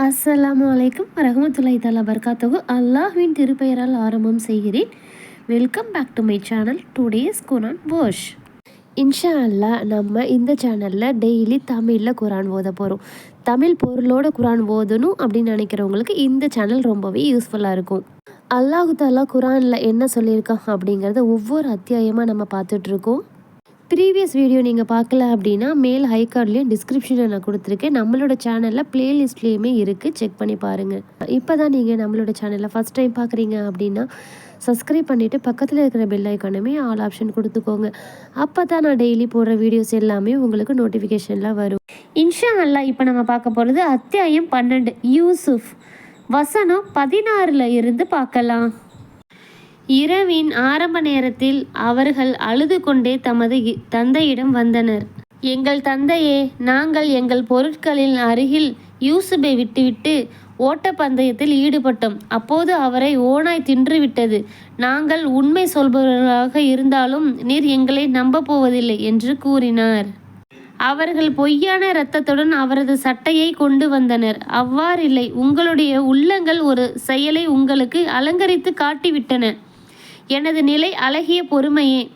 அஸ்ஸலாமு அலைக்கும் வரஹமத்துல்லாஹி தாலா பர்காத்தகு அல்லாஹ்வின் திருப்பெயரால் ஆரம்பம் செய்கிறேன். Welcome back to my channel today's Quran wash இன்ஷா அல்லாஹ் நம்ம இந்த சேனலில் டெய்லி தமிழில் குரான் ஓத போகிறோம் தமிழ் பொருளோட குரான் ஓதணும் அப்படின்னு நினைக்கிறவங்களுக்கு இந்த சேனல் ரொம்பவே யூஸ்ஃபுல்லாக இருக்கும். அல்லாஹு தாலா குரானில் என்ன சொல்லியிருக்கான் அப்படிங்கிறத ஒவ்வொரு அத்தியாயமாக நம்ம பார்த்துட்ருக்கோம் ப்ரீவியஸ் வீடியோ நீங்கள் பார்க்கல அப்படின்னா மேல் ஹை கார்ட்லேயும் டிஸ்கிரிப்ஷனில் நான் கொடுத்துருக்கேன். நம்மளோட சேனலில் ப்ளேலிஸ்ட்லேயுமே இருக்குது செக் பண்ணி பாருங்கள் இப்போ தான் நீங்கள் நம்மளோட சேனலில் ஃபஸ்ட் டைம் பார்க்குறீங்க அப்படின்னா சப்ஸ்கிரைப் பண்ணிவிட்டு பக்கத்தில் இருக்கிற பெல் ஐக்கானுமே ஆல் ஆப்ஷன் கொடுத்துக்கோங்க. அப்போ தான் நான் டெய்லி போடுற வீடியோஸ் எல்லாமே உங்களுக்கு நோட்டிஃபிகேஷன்லாம் வரும். இன்ஷா அல்லா இப்போ நம்ம பார்க்க போகிறது அத்தியாயம் பன்னெண்டு. யூசுஃப். வசனம் பதினாறில் இருந்து பார்க்கலாம். இரவின் ஆரம்ப நேரத்தில் அவர்கள் அழுது கொண்டே தமது தந்தையிடம் வந்தனர். எங்கள் தந்தையே நாங்கள் எங்கள் பொருட்களின் அருகில் யூசுபை விட்டுவிட்டு ஓட்டப்பந்தயத்தில் ஈடுபட்டோம். அப்போது அவரை ஓனாய் தின்றுவிட்டது. நாங்கள் உண்மை சொல்பவர்களாக இருந்தாலும் நீர் எங்களை நம்ப போவதில்லை என்று கூறினார். அவர்கள் பொய்யான இரத்தத்துடன் அவரது சட்டையை கொண்டு வந்தனர். அவ்வாறில்லை. உங்களுடைய உள்ளங்கள் ஒரு செயலை உங்களுக்கு அலங்கரித்து காட்டிவிட்டன. எனது நிலை அழகிய பொறுமையே.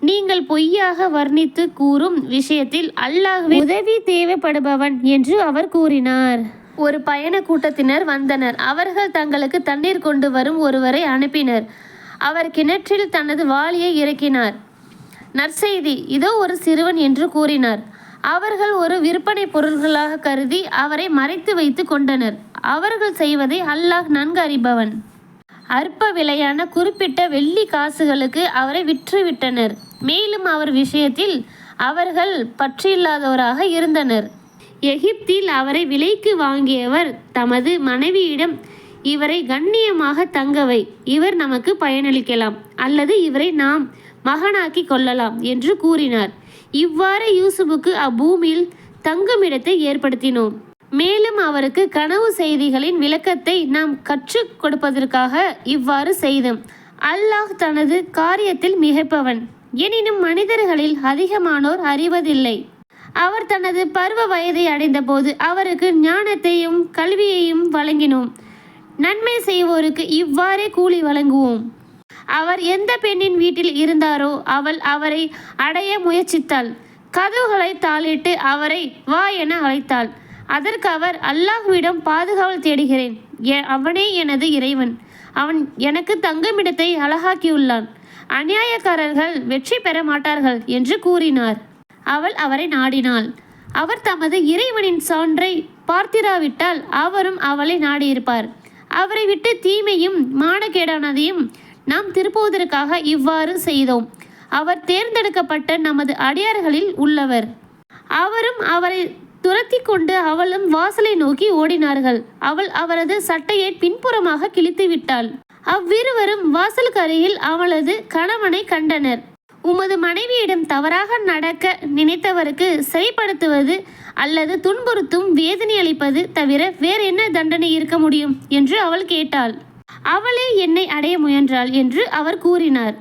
நீங்கள் பொய்யாக வர்ணித்து கூறும் விஷயத்தில் அல்லாஹ்வே உதவி தேவைப்படுபவன் என்று அவர் கூறினார். ஒரு பயண கூட்டத்தினர் வந்தனர். அவர்கள் தங்களுக்கு தண்ணீர் கொண்டு வரும் ஒருவரை அனுப்பினர். அவர் கிணற்றில் தனது வாளியை இறக்கினார். நற்செய்தி இதோ ஒரு சிறுவன் என்று கூறினார். அவர்கள் ஒரு விற்பனை பொருள்களாக கருதி அவரை மறைத்து வைத்து கொண்டனர். அவர்கள் செய்வதை அல்லாஹ் நன்கு அறிபவன். அற்ப விலையான குறிப்பிட்ட வெள்ளி காசுகளுக்கு அவரை விற்றுவிட்டனர். மேலும் அவர் விஷயத்தில் அவர்கள் பற்றில்லாதவராக இருந்தனர். எகிப்தில் அவரை விலைக்கு வாங்கியவர் தமது மனைவியிடம் இவரை கண்ணியமாக தங்கவை இவர் நமக்கு பயனளிக்கலாம் அல்லது இவரை நாம் மகனாக்கி கொள்ளலாம் என்று கூறினார். இவ்வாறு யூசுஃபுக்கு அப்பூமியில் தங்குமிடத்தை ஏற்படுத்தினோம். மேலும் அவருக்கு கனவு செய்திகளின் விளக்கத்தை நாம் கற்றுக் கொடுப்பதற்காக இவ்வாறு செய்தோம். அல்லாஹ் தனது காரியத்தில் மிகைப்பவன். எனினும் மனிதர்களில் அதிகமானோர் அறிவதில்லை. அவர் தனது பருவ வயதை அடைந்தபோது அவருக்கு ஞானத்தையும் கல்வியையும் வழங்கினோம். நன்மை செய்வோருக்கு இவ்வாறே கூலி வழங்குவோம். அவர் எந்த பெண்ணின் வீட்டில் இருந்தாரோ அவள் அவரை அடைய முயற்சித்தாள். கதவுகளை தாளிட்டு அவரை வா என அழைத்தாள். அதற்கு அவர் அல்லாஹ்விடம் பாதுகாவல் தேடுகிறேன். அவனே எனது இறைவன். அவன் எனக்கு தங்குமிடத்தை அழகாக்கியுள்ளான். அநியாயக்காரர்கள் வெற்றி பெற மாட்டார்கள் என்று கூறினார். அவள் அவரை நாடினாள். அவர் தமது இறைவனின் சான்றை பார்த்திராவிட்டால் அவரும் அவளை நாடியிருப்பார். அவரை விட்டு தீமையும் மானக்கேடானதையும் நாம் திருப்புவதற்காக இவ்வாறு செய்தோம். அவர் தேர்ந்தெடுக்கப்பட்ட நமது அடியார்களில் உள்ளவர். அவரும் அவரை துரத்தி கொண்டு அவளும் வாசலை நோக்கி ஓடினார்கள். அவள் அவரது சட்டையை பின்புறமாக கிழித்து விட்டாள். அவ்விருவரும் வாசலுக்கு அருகில் அவளது கணவனை கண்டனர். உமது மனைவியிடம் தவறாக நடக்க நினைத்தவருக்கு செயல்படுத்துவது அல்லது துன்புறுத்தும் வேதனை அளிப்பது தவிர வேறு என்ன தண்டனை இருக்க முடியும்? என்று அவள் கேட்டாள். அவளே என்னை அடைய முயன்றாள் என்று அவர் கூறினார்.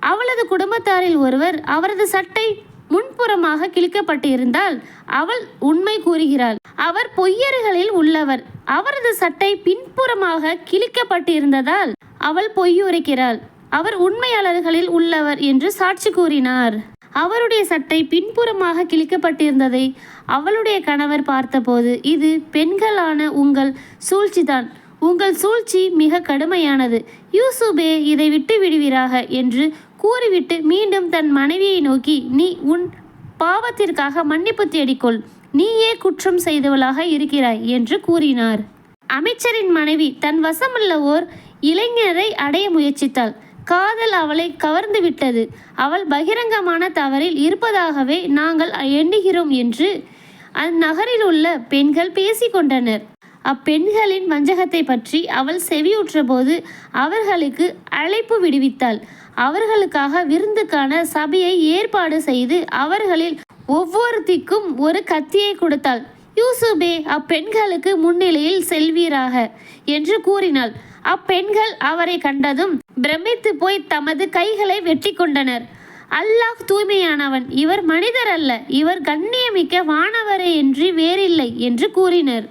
அவளது குடும்பத்தாரில் ஒருவர் அவரது சட்டை முன்புறமாக கிழிக்கப்பட்டிருந்தால் அவள் உண்மை கூறுகிறாள். அவர் பொய்யர்களில் உள்ளவர். அவரது சட்டை பின்புறமாக கிழிக்கப்பட்டிருந்ததால் அவள் பொய்யுரைக்கிறாள். அவர் உண்மையாளர்களில் உள்ளவர் என்று சாட்சி கூறினார். அவருடைய சட்டை பின்புறமாக கிழிக்கப்பட்டிருந்ததை அவளுடைய கணவர் பார்த்தபோது இது பெண்களான உங்கள் சூழ்ச்சிதான். உங்கள் சூழ்ச்சி மிக கடுமையானது. யூசுபே இதை விட்டு விடுவீராக என்று கூறிவிட்டு மீண்டும் தன் மனைவியை நோக்கி நீ உன் பாவத்திற்காக மன்னிப்பு தேடிக்கொள். நீயே குற்றம் செய்தவளாக இருக்கிறாய் என்று கூறினார். அமைச்சரின் மனைவி தன் வசமுள்ள ஓர் இளைஞரை அடைய முயற்சித்தாள். காதல் அவளை கவர்ந்து விட்டது. அவள் பகிரங்கமான தவறில் இருப்பதாகவே நாங்கள் எண்ணுகிறோம் என்று அந்நகரில் உள்ள பெண்கள் பேசிக்கொண்டனர் அப்பெண்களின் வஞ்சகத்தை பற்றி அவள் செவியுற்றபோது அவர்களுக்கு அழைப்பு விடுவித்தாள். அவர்களுக்காக விருந்துக்கான சபையை ஏற்பாடு செய்து அவர்களில் ஒவ்வொருத்திக்கும் ஒரு கத்தியை கொடுத்தாள். யூசுபே அப்பெண்களுக்கு முன்னிலையில் செல்வீராக என்று கூறினாள். அப்பெண்கள் அவரை கண்டதும் பிரமித்து போய் தமது கைகளை வெட்டி கொண்டனர் அல்லாஹ் தூய்மையானவன் இவர் மனிதர் அல்ல இவர் கண்ணியமிக்க வானவரே என்று வேறில்லை என்று கூறினர்.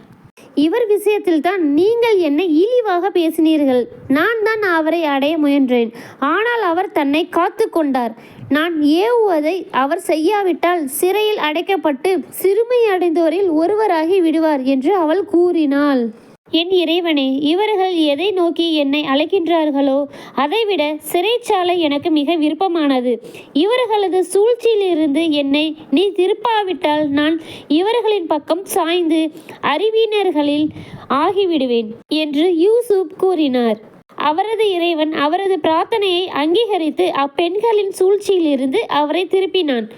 இவர் விஷயத்தில்தான் நீங்கள் என்னை இழிவாக பேசினீர்கள். நான் தான் அவரை அடைய முயன்றேன். ஆனால் அவர் தன்னை காத்து கொண்டார். நான் ஏவுவதை அவர் செய்யாவிட்டால் சிறையில் அடைக்கப்பட்டு சிறுமை அடைந்தோரில் ஒருவராகி விடுவார் என்று அவள் கூறினாள். என் இறைவனே இவர்கள் எதை நோக்கி என்னை அழைக்கின்றார்களோ அதைவிட சிறைச்சாலை எனக்கு மிக விருப்பமானது. இவர்களது சூழ்ச்சியிலிருந்து என்னை நீ திருப்பாவிட்டால் நான் இவர்களின் பக்கம் சாய்ந்து அறிவினர்களில் ஆகிவிடுவேன் என்று யூசுப் கூறினார். அவரது இறைவன் அவரது பிரார்த்தனையை அங்கீகரித்து அப்பெண்களின் சூழ்ச்சியிலிருந்து அவரை திருப்பினான்.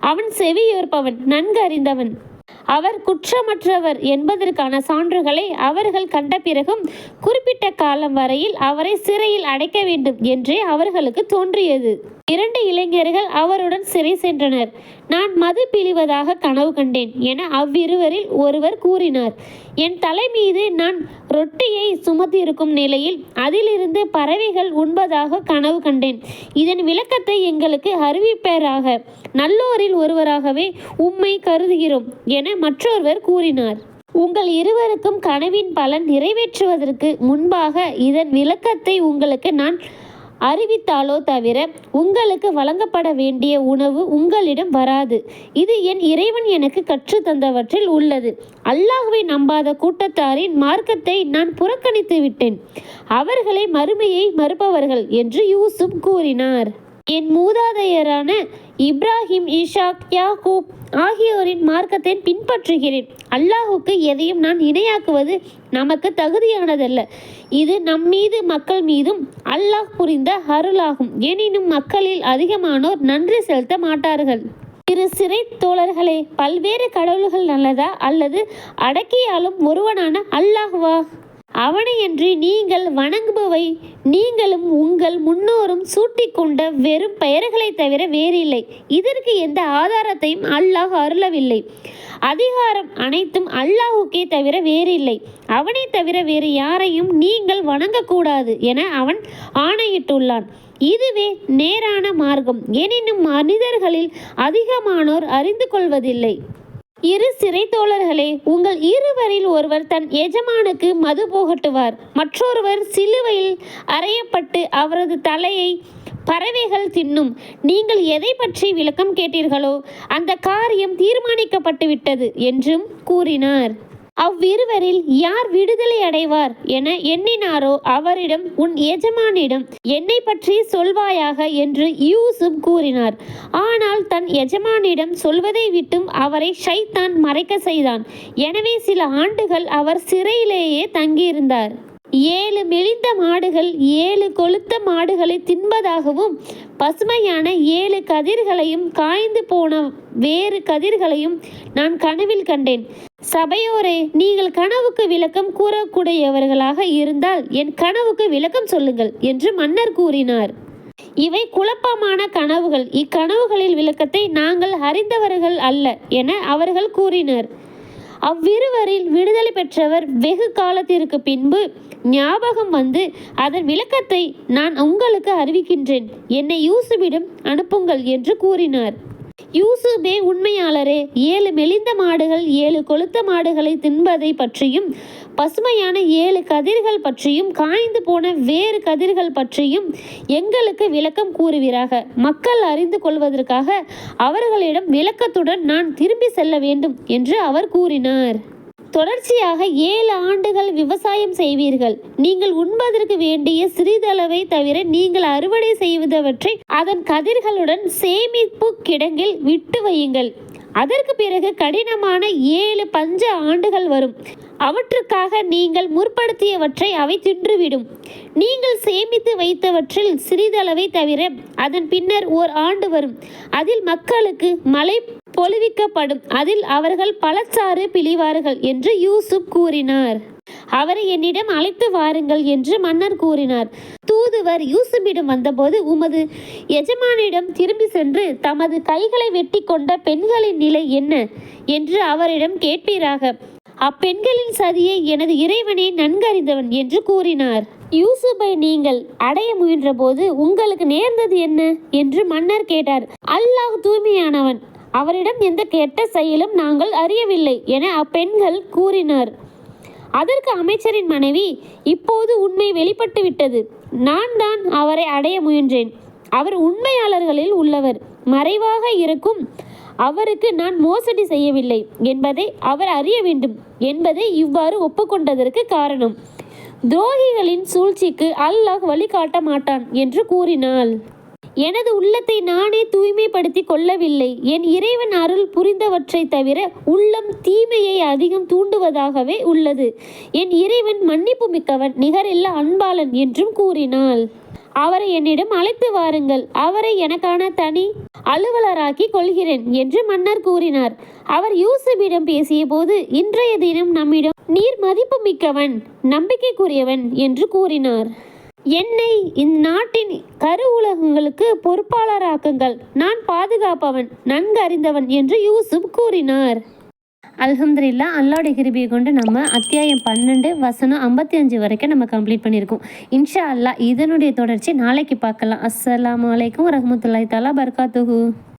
அவன் செவியோர்ப்பவன் நன்கு அறிந்தவன். அவர் குற்றமற்றவர் என்பதற்கான சான்றுகளை அவர்கள் கண்ட பிறகும் குறிப்பிட்ட காலம் வரையில் அவரை சிறையில் அடைக்க வேண்டும் என்றே அவர்களுக்கு தோன்றியது. இரண்டு இளைஞர்கள் அவருடன் சிறை சென்றனர். நான் மது பிழிவதாக கனவு கண்டேன் என அவ்விருவரில் ஒருவர் கூறினார். என் தலை மீது நான் ரொட்டியை சுமத்தியிருக்கும் நிலையில் அதிலிருந்து பறவைகள் உண்பதாக கனவு கண்டேன். இதன் விளக்கத்தை எங்களுக்கு அறிவிப்பேராக நல்லோரில் ஒருவராகவே உம்மை கருதுகிறோம் என மற்றொருவர் கூறினார். உங்கள் இருவருக்கும் கனவின் பலன் நிறைவேற்றுவதற்கு முன்பாக இதன் விளக்கத்தை உங்களுக்கு நான் அறிவித்தாலோ தவிர உங்களுக்கு வழங்கப்பட வேண்டிய உணவு உங்களிடம் வராது. இது என் இறைவன் எனக்கு கற்று தந்தவற்றில் உள்ளது. அல்லாஹுவை நம்பாத கூட்டத்தாரின் மார்க்கத்தை நான் புறக்கணித்து விட்டேன் அவர்களே மறுமையை மறுப்பவர்கள் என்று யூசுப் கூறினார். என் மூதாதையரான இப்ராஹிம் இஷாக் யாகூப் ஆகியோரின் மார்க்கத்தை பின்பற்றுகிறேன். அல்லாஹுக்கு எதையும் நான் இணையாக்குவது நமக்கு தகுதியானதல்ல. இது நம்மீது மக்கள் மீதும் அல்லாஹ் புரிந்த அருளாகும். எனினும் மக்களில் அதிகமானோர் நன்றி செலுத்த மாட்டார்கள். இரு சிறை தோழர்களே பல்வேறு கடவுள்கள் நல்லதா அல்லது அடக்கியாலும் ஒருவனான அல்லாஹ்வா? அவனையன்றி நீங்கள் வணங்குபவை. நீங்களும் உங்கள் முன்னோரும் சூட்டிக்கொண்ட வெறும் பெயர்களை தவிர வேறில்லை. இதற்கு எந்த ஆதாரத்தையும் அல்லாஹ் அருளவில்லை. அதிகாரம் அனைத்தும் அல்லாஹுக்கே தவிர வேறில்லை. அவனை தவிர வேறு யாரையும் நீங்கள் வணங்கக்கூடாது என அவன் ஆணையிட்டுள்ளான். இதுவே நேரான மார்க்கம். எனினும் மனிதர்களில் அதிகமானோர் அறிந்து கொள்வதில்லை. இரு சிறை தோழர்களே உங்கள் இருவரில் ஒருவர் தன் எஜமானுக்கு மது போகட்டுவார். மற்றொருவர் சிலுவையில் அறையப்பட்டு அவரது தலையை பறவைகள் தின்னும். நீங்கள் எதை பற்றி விளக்கம் கேட்டீர்களோ அந்த காரியம் தீர்மானிக்கப்பட்டு விட்டது என்றும் கூறினார். அவ்விருவரில் யார் விடுதலை அடைவார் என எண்ணினாரோ அவரிடம் உன் எஜமானிடம் என்னை பற்றி சொல்வாயாக? என்று யூசுப் கூறினார். ஆனால் தன் எஜமானிடம் சொல்வதை விட்டும் அவரை ஷைத்தான் மறைக்க செய்தான். எனவே சில ஆண்டுகள் அவர் சிறையிலேயே தங்கியிருந்தார். ஏழு மெலிந்த மாடுகள் ஏழு கொளுத்த மாடுகளை தின்பதாகவும் பசுமையான ஏழு கதிர்களையும் காய்ந்து போன வேறு கதிர்களையும் நான் கனவில் கண்டேன். சபையோரே நீங்கள் கனவுக்கு விளக்கம் கூறக்கூடியவர்களாக இருந்தால் என் கனவுக்கு விளக்கம் சொல்லுங்கள் என்று மன்னர் கூறினார். இவை குழப்பமான கனவுகள். இக்கனவுகளில் விளக்கத்தை நாங்கள் அறிந்தவர்கள் அல்ல என அவர்கள் கூறினர். அவ்விருவரில் விடுதலை பெற்றவர் வெகு காலத்திற்கு பின்பு ஞாபகம் வந்து அதன் விளக்கத்தை நான் உங்களுக்கு அறிவிக்கின்றேன். என்னை யூசுவிடம் அனுப்புங்கள் என்று கூறினார். யூசுபே உண்மையாளரே ஏழு மெலிந்த மாடுகள் ஏழு கொளுத்த மாடுகளை தின்பதை பற்றியும் பசுமையான ஏழு கதிர்கள் பற்றியும் காய்ந்து போன வேறு கதிர்கள் பற்றியும் எங்களுக்கு விளக்கம் கூறுவீராக. மக்கள் அறிந்து கொள்வதற்காக அவர்களிடம் விளக்கத்துடன் நான் திரும்பி செல்ல வேண்டும் என்று அவர் கூறினார். தொடர்ச்சியாக ஏழு ஆண்டுகள் விவசாயம் செய்வீர்கள். நீங்கள் உண்பதற்கு வேண்டிய சிறிதளவை தவிர நீங்கள் அறுவடை செய்வதவற்றை அதன் கதிர்களுடன் சேமிப்பு கிடங்கில் விட்டு வையுங்கள். அதற்கு பிறகு கடினமான ஏழு பஞ்ச ஆண்டுகள் வரும். அவற்றுக்காக நீங்கள் முற்படுத்தியவற்றை அவை தின்றுவிடும். நீங்கள் சேமித்து வைத்தவற்றில் சிறிதளவை தவிர அதன் பின்னர் ஓர் ஆண்டு வரும். அதில் மக்களுக்கு மழை பொழுவிக்கப்படும். அதில் அவர்கள் பழச்சாறு பிழிவார்கள் என்று யூசுப் கூறினார். அவரை என்னிடம் அழைத்து வாருங்கள் என்று மன்னர் கூறினார். தூதுவர் யூசுப்பிடம் வந்தபோது உமது எஜமானிடம் திரும்பி சென்று தமது கைகளை வெட்டி கொண்ட பெண்களின் நிலை என்ன? என்று அவரிடம் கேட்பீராக. அப்பெண்களின் சதியை எனது இறைவனே நன்கறிந்தவன் என்று கூறினார். யூசுப்பை நீங்கள் அடைய முயன்றபோது உங்களுக்கு நேர்ந்தது என்ன? என்று மன்னர் கேட்டார். அல்லாஹ் தூய்மையானவன் அவரிடம் எந்த கெட்ட செயலும் நாங்கள் அறியவில்லை என அப்பெண்கள் கூறினார். அதற்கு அமைச்சரின் மனைவி இப்போது உண்மை வெளிப்பட்டுவிட்டது. நான் தான் அவரை அடைய முயன்றேன். அவர் உண்மையாளர்களில் உள்ளவர். மறைவாக இருக்கும். அவருக்கு நான் மோசடி செய்யவில்லை என்பதை அவர் அறிய வேண்டும் என்பதை இவ்வாறு ஒப்புக்கொண்டதற்கு காரணம். துரோகிகளின் சூழ்ச்சிக்கு அல்லாஹ் வழிகாட்ட மாட்டான் என்று கூறினாள். எனது உள்ளத்தை நானே தூய்மைப்படுத்தி கொள்ளவில்லை. என் இறைவன் அருள் புரிந்தவற்றை தவிர உள்ளம் தீமையை அதிகம் தூண்டுவதாகவே உள்ளது. என் இறைவன் மன்னிப்பு மிக்கவன் நிகரில்லா அன்பாளன் என்றும் கூறினாள். அவரை என்னிடம் அழைத்து வாருங்கள். அவரை எனக்கான தனி அலுவலராக்கி கொள்கிறேன் என்று மன்னர் கூறினார். அவர் யூசுபிடம் பேசியபோது இன்றைய தினம் நம்மிடம் நீர் மதிப்பு மிக்கவன் நம்பிக்கைக்குரியவன் என்று கூறினார். என்னை இந்நாட்டின் கரு உலகங்களுக்கு பொறுப்பாளராக்குங்கள். நான் பாதுகாப்பவன் நன்கு அறிந்தவன் என்று யூசுப் கூறினார். அலமதுல்லா அல்லாவுடைய கிருபியை கொண்டு நம்ம அத்தியாயம் பன்னெண்டு வசனம் ஐம்பத்தி அஞ்சு வரைக்கும் நம்ம கம்ப்ளீட் பண்ணியிருக்கோம். இன்ஷா அல்லாஹ் இதனுடைய தொடர்ச்சி நாளைக்கு பார்க்கலாம். அஸ்லாம் வலைக்கம் வரமத்துல்லாய் தலா பர்காத்துஹூ.